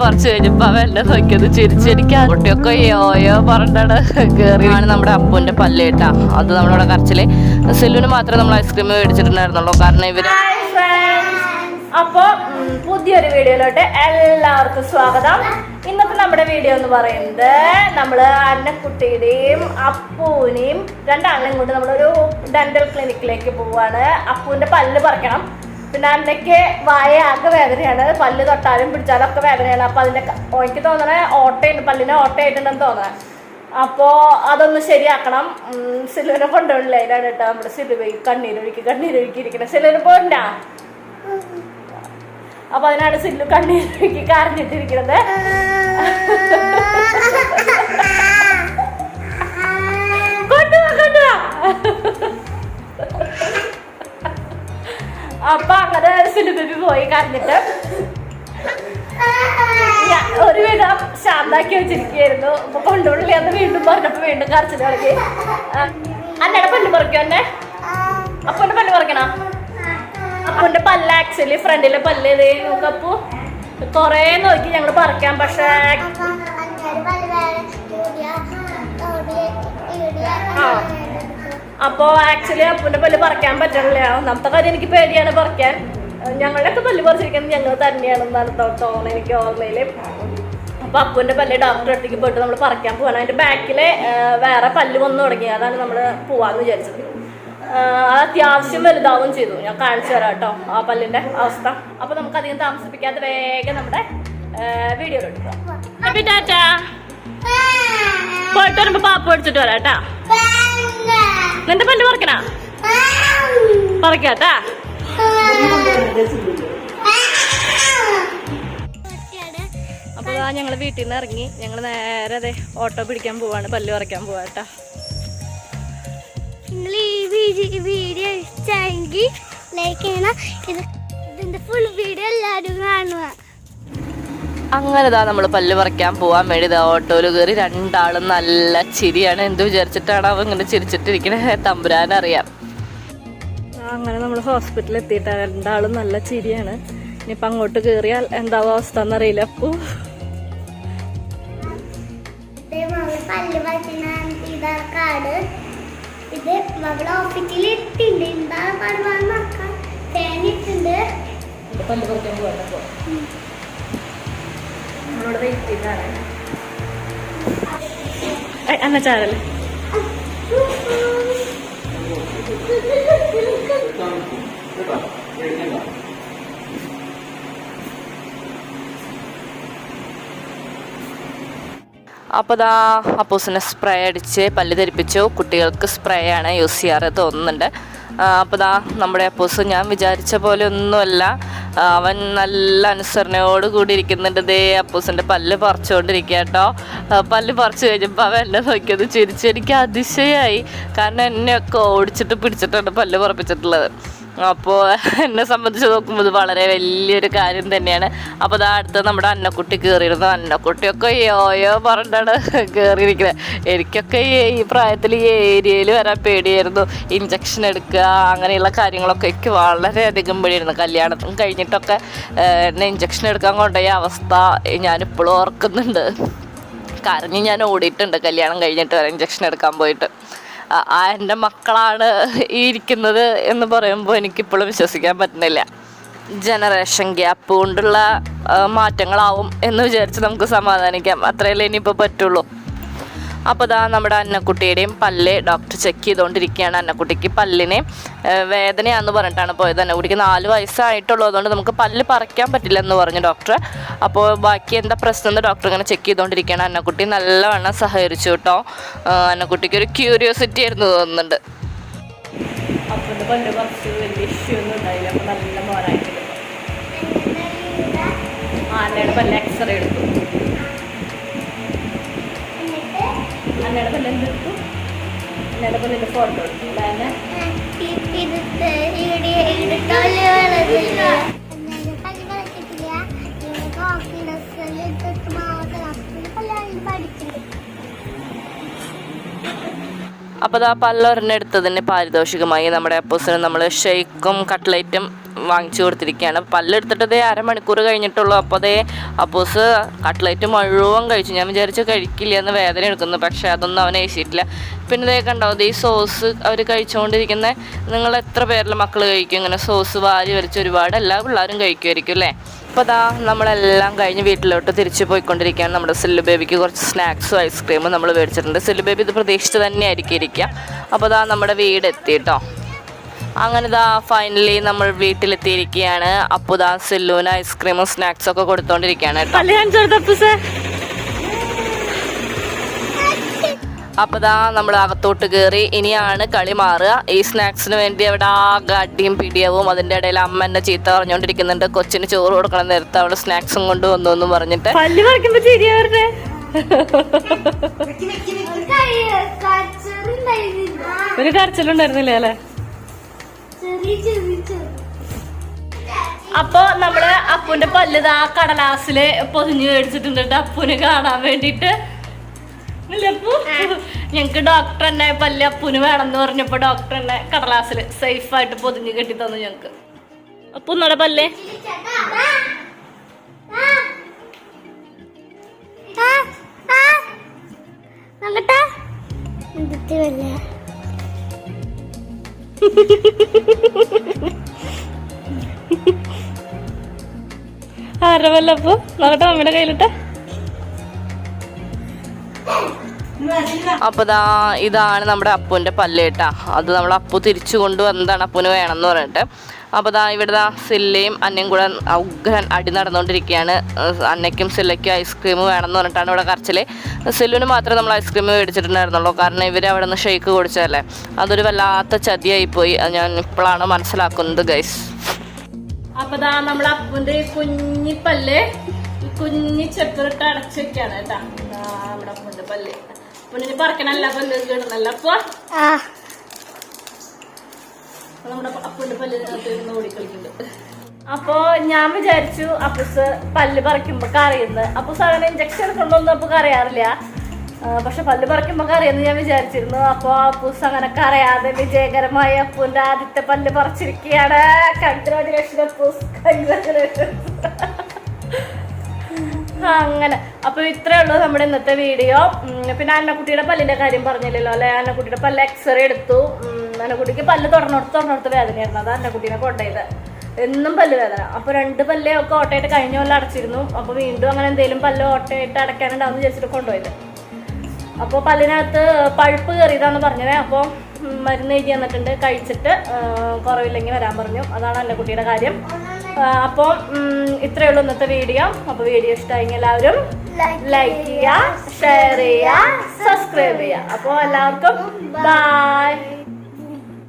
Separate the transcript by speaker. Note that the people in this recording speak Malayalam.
Speaker 1: പറിച്ചു കഴിഞ്ഞപ്പോ അവ എന്നെ നോക്കിയത് ചിരിച്ചെനിക്ക് കുട്ടിയൊക്കെ യോയോ പറഞ്ഞാണ് കയറിയാണ് നമ്മുടെ അപ്പുവിന്റെ പല്ല് കേട്ടാ. അത് നമ്മളിവിടെ കറച്ചിൽ സെല്ലുവിന് മാത്രമേ നമ്മൾ ഐസ്ക്രീം മേടിച്ചിട്ടുണ്ടായിരുന്നുള്ളൂ. കാരണം
Speaker 2: ഇവർ അപ്പോൾ അപ്പൊ പുതിയൊരു വീഡിയോയിലോട്ട് എല്ലാവർക്കും സ്വാഗതം. ഇന്നത്തെ നമ്മുടെ വീഡിയോ എന്ന് പറയുന്നത് നമ്മൾ അന്നക്കുട്ടിയുടെയും അപ്പൂനെയും രണ്ടാളിനെയും കൊണ്ട് നമ്മളൊരു ഡെന്റൽ ക്ലിനിക്കിലേക്ക് പോവാണ്. അപ്പൂവിന്റെ പല്ല് പറിക്കണം. പിന്നെ അന്നയ്ക്ക് വായ ആകെ വേദനയാണ്. പല്ല് തൊട്ടാലും പിടിച്ചാലും ഒക്കെ വേദനയാണ്. അപ്പൊ അതിന്റെ ഓയ്ക്ക് തോന്നണ ഓട്ടയുണ്ട് പല്ലിന് ഓട്ടയായിട്ടുണ്ടെന്ന് തോന്നണേ. അപ്പോ അതൊന്ന് ശരിയാക്കണം. സിലുവിനെ കൊണ്ടുപോയില്ല അതിനാണ് കേട്ടോ നമ്മുടെ സിലുവ കണ്ണീരൊഴുക്കി കണ്ണീരൊഴുക്കി ഇരിക്കണം സിലുവിന് പോണ്ടാ അപ്പൊ അതിനാണ് സില്ലു കണ്ണീരൊഴുക്കി കരഞ്ഞിട്ടിരിക്കുന്നത് അപ്പൊ അങ്ങനെ സിലുബി പോയി കരഞ്ഞിട്ട് ഒരു വിധം ശാന്താക്കി വെച്ചിരിക്കുകയായിരുന്നു. അപ്പൊ കൊണ്ടുപോയില്ല എന്ന് വീണ്ടും പറഞ്ഞപ്പോ വീണ്ടും കരച്ചിൽ കളിക്ക് അന്നയുടെ പല്ല് പറിക്കോ എന്നെ? അപ്പന്റെ പല്ല് പറിക്കണ? അപ്പന്റെ പല്ല് ആക്ച്വലി ഫ്രണ്ടിലെ പല്ല് ഇത് നോക്കപ്പോ. കൊറേ നോക്കി ഞങ്ങൾ പറിക്കാം പക്ഷേ ആ. അപ്പോ ആക്ച്വലി അപ്പുവിന്റെ പല്ല് പറിക്കാൻ പറ്റണില്ല. ഒന്നാമത്തെ കാര്യം എനിക്ക് പേടിയാണ് പറിക്കാൻ. ഞങ്ങളുടെയൊക്കെ പല്ല് പറിച്ചിരിക്കുന്നത് ഞങ്ങൾ തന്നെയാണെന്നാണ് തോന്നുന്നത് എനിക്ക് ഓർമ്മയിൽ. അപ്പൊ അപ്പുവിന്റെ പല്ല് ഡോക്ടറെ അടുത്തേക്ക് പോയിട്ട് നമ്മൾ പറിക്കാൻ പോവാണ്. അതിന്റെ ബാക്കിലെ വേറെ പല്ല് വന്നു തുടങ്ങി. അതാണ് നമ്മൾ പോവാന്ന് വിചാരിച്ചത്. അത് അത്യാവശ്യം വലുതാവും ചെയ്തു. ഞാൻ കാണിച്ചു തരാം കേട്ടോ ആ പല്ലിന്റെ അവസ്ഥ. അപ്പൊ നമുക്ക് അധികം താമസിപ്പിക്കാതെ വേഗം നമ്മുടെ വീഡിയോ ടാറ്റാ. പോയിട്ട് വരുമ്പോ പാപ്പ് പഠിച്ചിട്ട് വരാം കേട്ടാ നിന്റെ പല്ല് പറക്കണാ? പറക്കാട്ടാ? അപ്പൊ ആ ഞങ്ങൾ വീട്ടിൽ നിന്ന് ഇറങ്ങി. ഞങ്ങൾ നേരെ അതെ ഓട്ടോ പിടിക്കാൻ പോവാണ്. പല്ല് പറിക്കാൻ പോവാട്ടാ
Speaker 3: നിങ്ങൾ ഈ വീഡിയോ ഇഷ്ടമെങ്കിൽ ലൈക്ക് ചെയ്യണം. ഇത് ഇതിന്റെ ഫുൾ വീഡിയോ എല്ലാവരും കാണുക.
Speaker 1: അങ്ങനെ ഇതാ നമ്മൾ പല്ല് പറിക്കാൻ പോവാൻ വേണ്ടി ഇതാ ഓട്ടോയിൽ കയറി രണ്ടാളും നല്ല ചിരിയാണ്. എന്ത് വിചാരിച്ചിട്ടാണ് അവ ഇങ്ങനെ ചിരിച്ചിട്ടിരിക്കണേ? തമ്പുരാനറിയാം അങ്ങനെ നമ്മൾ ഹോസ്പിറ്റലിൽ എത്തിയിട്ട് രണ്ടാളും നല്ല ചിരിയാണ്. ഇനിയിപ്പോൾ അങ്ങോട്ട് കയറിയാൽ എന്താവും അവസ്ഥ എന്നറിയില്ല അപ്പോൾ
Speaker 3: ഇത് നമ്മൾ പല്ല് പറ്റുന്ന ഇതാണ് കാർഡ് ഇത് മകൾ ഹോസ്പിറ്റലിൽ ഇട്ടിട്ടുണ്ട് എന്താണ് പാടുപാട് നോക്കാം. ഫാൻ
Speaker 1: പല്ല് പറിക്കാൻ പോകാൻ നമ്മളോട് വെയിറ്റ് ചെയ്താണ് അപ്പോൾ ദാ അപ്പൂസിനെ സ്പ്രേ അടിച്ച് പല്ല് ധരിപ്പിച്ചു കുട്ടികൾക്ക് സ്പ്രേ ആണ് യൂസ് ചെയ്യാറ് തോന്നുന്നുണ്ട്. അപ്പോൾ ദാ നമ്മുടെ അപ്പൂസ് ഞാൻ വിചാരിച്ച പോലെ ഒന്നുമല്ല. അവൻ നല്ല അനുസരണയോട് കൂടി ഇരിക്കുന്നുണ്ട് ദേ അപ്പൂസിന്റെ പല്ല് പറിച്ചുകൊണ്ടിരിക്കുക കേട്ടോ. പല്ല് പറിച്ചു കഴിഞ്ഞപ്പോൾ അവൻ എന്നെ നോക്കിയത് ചിരിച്ചു എനിക്ക് അതിശയായി. കാരണം എന്നെയൊക്കെ ഓടിച്ചിട്ട് പിടിച്ചിട്ടാണ് പല്ല് പറപ്പിച്ചിട്ടുള്ളത്. അപ്പോൾ എന്നെ സംബന്ധിച്ച് നോക്കുമ്പോൾ ഇത് വളരെ വലിയൊരു കാര്യം തന്നെയാണ്. അപ്പോൾ അതാ അടുത്ത് നമ്മുടെ അന്നക്കുട്ടി കയറിയിരുന്നു അന്നക്കുട്ടിയൊക്കെ യോയോ പറഞ്ഞിട്ടാണ് കയറിയിരിക്കുന്നത് എനിക്കൊക്കെ ഈ പ്രായത്തിൽ ഈ ഏരിയയിൽ വരാൻ പേടിയായിരുന്നു. ഇഞ്ചക്ഷൻ എടുക്കുക അങ്ങനെയുള്ള കാര്യങ്ങളൊക്കെ എനിക്ക് വളരെയധികം പേടിയായിരുന്നു. കല്യാണത്തിന് കഴിഞ്ഞിട്ടൊക്കെ എന്നെ ഇഞ്ചക്ഷൻ എടുക്കാൻ കൊണ്ടുപോയ അവസ്ഥ ഞാനിപ്പോഴും ഓർക്കുന്നുണ്ട്. കരഞ്ഞ് ഞാൻ ഓടിയിട്ടുണ്ട് കല്യാണം കഴിഞ്ഞിട്ട് വരെ ഇഞ്ചക്ഷൻ എടുക്കാൻ പോയിട്ട്. എന്റെ മക്കളാണ് ഇരിക്കുന്നത് എന്ന് പറയുമ്പോൾ എനിക്കിപ്പോഴും വിശ്വസിക്കാൻ പറ്റുന്നില്ല. ജനറേഷൻ ഗ്യാപ്പ് കൊണ്ടുള്ള മാറ്റങ്ങളാവും എന്ന് വിചാരിച്ച് നമുക്ക് സമാധാനിക്കാം. അത്രയല്ലേ ഇനിയിപ്പോൾ പറ്റുള്ളൂ. അപ്പോൾ ഇതാ നമ്മുടെ അന്നക്കുട്ടിയുടെയും പല്ല് ഡോക്ടർ ചെക്ക് ചെയ്തുകൊണ്ടിരിക്കുകയാണ് അന്നക്കുട്ടിക്ക് പല്ലിന് വേദനയാണെന്ന് വേദനയാന്ന് പറഞ്ഞിട്ടാണ് പോയത്. അന്നക്കുട്ടിക്ക് നാല് വയസ്സായിട്ടുള്ളതുകൊണ്ട് നമുക്ക് പല്ല് പറിക്കാൻ പറ്റില്ല എന്ന് പറഞ്ഞു ഡോക്ടർ അപ്പോൾ ബാക്കി എന്താ പ്രശ്നം എന്ന് ഡോക്ടർ ഇങ്ങനെ ചെക്ക് ചെയ്തുകൊണ്ടിരിക്കുകയാണ് അന്നക്കുട്ടി നല്ലവണ്ണം സഹകരിച്ചു കേട്ടോ. അന്നക്കുട്ടിക്ക് ഒരു ക്യൂരിയോസിറ്റി ആയിരുന്നു തോന്നുന്നുണ്ട്. അപ്പോൾ പല്ല് പറിച്ച് വലിയ ഇഷ്യൂ ഒന്നും ഉണ്ടായില്ല. അപ്പോൾ നല്ല മോനായിട്ടുണ്ട്. ആനയുടെ പല്ല് എക്സ്റേ എടുത്തു.
Speaker 3: പല്ലാണ് പഠിക്കുന്നത്
Speaker 1: അപ്പോൾ ആ പല്ലൊരെണ്ണം എടുത്തതിന് പാരിതോഷികമായി നമ്മുടെ അപ്പൂസിന് നമ്മൾ ഷെയ്ക്കും കട്ട്ലൈറ്റും വാങ്ങിച്ചു കൊടുത്തിരിക്കുകയാണ്. പല്ലെടുത്തിട്ട് അതേ അരമണിക്കൂർ കഴിഞ്ഞിട്ടുള്ളൂ. അപ്പോൾ അതേ അപ്പോസ് കട്ട്ലറ്റ് മുഴുവൻ കഴിച്ചു. ഞാൻ വിചാരിച്ചു കഴിക്കില്ല എന്ന് വേദന എടുക്കുന്നു. പക്ഷേ അതൊന്നും അവനെ ഏശിയിട്ടില്ല. പിന്നെ ഇതേ കണ്ടോ ദേ ഈ സോസ് അവർ കഴിച്ചുകൊണ്ടിരിക്കുന്ന. നിങ്ങൾ എത്ര പേരിലെ മക്കൾ കഴിക്കും? ഇങ്ങനെ സോസ് വാരി വലിച്ച് ഒരുപാട് എല്ലാ പിള്ളേരും കഴിക്കുമായിരിക്കും അല്ലേ? അപ്പോൾ അതാ നമ്മളെല്ലാം കഴിഞ്ഞ് വീട്ടിലോട്ട് തിരിച്ചു പോയിക്കൊണ്ടിരിക്കുകയാണ്. നമ്മുടെ സില്ലു ബേബിക്ക് കുറച്ച് സ്നാക്സും ഐസ്ക്രീമും നമ്മൾ മേടിച്ചിട്ടുണ്ട്. സില്ലു ബേബി ഇത് പ്രതീക്ഷിച്ച് തന്നെ ആയിരിക്കും ഇരിക്കുക. അപ്പോൾ അതാ നമ്മുടെ വീട് എത്തി കേട്ടോ. അങ്ങനെ ദാ ഫൈനലി നമ്മൾ വീട്ടിലെത്തിയിരിക്കുകയാണ്. അപ്പു സില്ലുവിന് ഐസ്ക്രീമും സ്നാക്സും ഒക്കെ കൊടുത്തോണ്ടിരിക്കുകയാണ് അപ്പോൾ ദാ നമ്മൾ അകത്തോട്ട് കയറി ഇനിയാണ് കളി മാറുക. ഈ സ്നാക്സിന് വേണ്ടി അവിടെ ആകെ അടിയും പിടിയവും അതിന്റെ ഇടയിൽ അമ്മ എന്നെ ചീത്ത പറഞ്ഞുകൊണ്ടിരിക്കുന്നുണ്ട് കൊച്ചിന് ചോറ് കൊടുക്കണം നേരത്തെ അവൾ സ്നാക്സും കൊണ്ട് വന്നു എന്ന് പറഞ്ഞിട്ട്.
Speaker 2: ഒരു കരച്ചിലുണ്ടായിരുന്നില്ലേ അല്ലേ? അപ്പൊ നമ്മുടെ അപ്പുന്റെ പല്ല് ആ കടലാസിൽ പൊതിഞ്ഞു മേടിച്ചിട്ടുണ്ട് ട്ടോ അപ്പുന് കാണാൻ വേണ്ടിട്ട്. ഞങ്ങക്ക് ഡോക്ടർ തന്നെ പല്ല് അപ്പുന് വേണമെന്ന് പറഞ്ഞപ്പോ ഡോക്ടർ തന്നെ കടലാസിൽ സേഫ് ആയിട്ട് പൊതിഞ്ഞു കെട്ടി തന്നു ഞങ്ങക്ക്. അപ്പൊ നമ്മുടെ പല്ലേ? ആരുടെ അപ്പു നോക്കട്ടെ മമ്മിയുടെ കയ്യിലിട്ടെ.
Speaker 1: അപ്പോൾ ദാ ഇതാണ് നമ്മുടെ അപ്പുവിന്റെ പല്ല് അത് നമ്മൾ അപ്പു തിരിച്ചു കൊണ്ടുവന്നതാണ് അപ്പുന് വേണമെന്ന് പറഞ്ഞിട്ട്. അപ്പോൾ ദാ ഇവിടെ ദാ സില്ലയും അന്നയും കൂടെ ഉഗ്രൻ അടി നടന്നുകൊണ്ടിരിക്കുകയാണ്. അന്നയ്ക്കും സില്ലയ്ക്കും ഐസ്ക്രീം വേണമെന്ന് പറഞ്ഞിട്ടാണ് ഇവിടെ കറച്ചിൽ സില്ലുവിന് മാത്രമേ നമ്മൾ ഐസ്ക്രീം മേടിച്ചിട്ടുണ്ടായിരുന്നുള്ളൂ. കാരണം ഇവർ അവിടെ നിന്ന് ഷെയ്ക്ക് കുടിച്ചതല്ലേ. അതൊരു വല്ലാത്ത ചതിയായിപ്പോയി. അത് ഞാൻ ഇപ്പോഴാണ് മനസ്സിലാക്കുന്നത് ഗൈസ്
Speaker 2: അപ്പൊ ദാ നമ്മളെ അപ്പുന്റെ ഈ കുഞ്ഞി പല്ല് ഈ കുഞ്ഞി ചെപ്പിലിട്ട് അടച്ചു വെക്കാണ് കേട്ടാ നമ്മുടെ അപ്പുന്റെ പല്ല്. അപ്പുണ്ണിന് പറക്കണല്ല പല്ല് കിടന്നല്ല അപ്പൊ നമ്മുടെ അപ്പുണ്ട് പല്ല് ഓടിക്കളിക്കുന്നുണ്ട്. അപ്പൊ ഞാൻ വിചാരിച്ചു അപ്പുസ് പല്ല് പറിക്കുമ്പോ കറിയുന്നത് അപ്പൊ സാധനം ഇഞ്ചക്ഷൻ കൊണ്ടൊന്നും അപ്പൊ കറിയാറില്ല പക്ഷെ പല്ല് പറിക്കുമ്പോ കറിയെന്ന് ഞാൻ വിചാരിച്ചിരുന്നു. അപ്പൊ അപ്പൂസ് അങ്ങനെ കറിയാതെ വിജയകരമായി അപ്പൂന്റെ ആദ്യത്തെ പല്ല് പറിച്ചിരിക്കുകയാണ്. കൺഗ്രാജുലേഷൻ അപ്പൂസ് കൺഗ്രാജുലേഷൻ അങ്ങനെ. അപ്പൊ ഇത്രേ ഉള്ളൂ നമ്മുടെ ഇന്നത്തെ വീഡിയോ പിന്നെ അന്നക്കുട്ടിയുടെ പല്ലിന്റെ കാര്യം പറഞ്ഞില്ലല്ലോ അല്ലെ? അന്നക്കുട്ടിയുടെ പല്ല് എക്സ്റേ എടുത്തു. അന്നക്കുട്ടിക്ക് പല്ല് തുറന്നെടുത്ത് തുറന്നെടുത്ത് വേദനയായിരുന്നു. അത് അന്നക്കുട്ടീനെ കൊണ്ടുപോയത്. എന്നും പല്ല് വേദന. അപ്പൊ രണ്ട് പല്ലേ ഒക്കെ ഓട്ടയായിട്ട് കഴിഞ്ഞ കൊല്ലം അടച്ചിരുന്നു. അപ്പൊ വീണ്ടും അങ്ങനെ എന്തെങ്കിലും പല്ല് ഓട്ടയായിട്ട് അടയ്ക്കാനുണ്ടാവും വിചാരിച്ചിട്ട് കൊണ്ടുപോയത്. അപ്പോൾ പല്ലിനകത്ത് പഴുപ്പ് കയറിയതാന്ന് പറഞ്ഞത്. അപ്പോൾ മരുന്ന് എഴുതി തന്നിട്ടുണ്ട്. കഴിച്ചിട്ട് കുറവില്ലെങ്കിൽ വരാൻ പറഞ്ഞു. അതാണ് എന്റെ കാര്യം. അപ്പോൾ ഇത്രയേ ഉള്ളൂ ഇന്നത്തെ വീഡിയോ. അപ്പോൾ വീഡിയോ ഇഷ്ടമായെങ്കിൽ എല്ലാവരും ലൈക്ക് ചെയ്യുക ഷെയർ ചെയ്യുക സബ്സ്ക്രൈബ് ചെയ്യുക. അപ്പോൾ എല്ലാവർക്കും ബൈ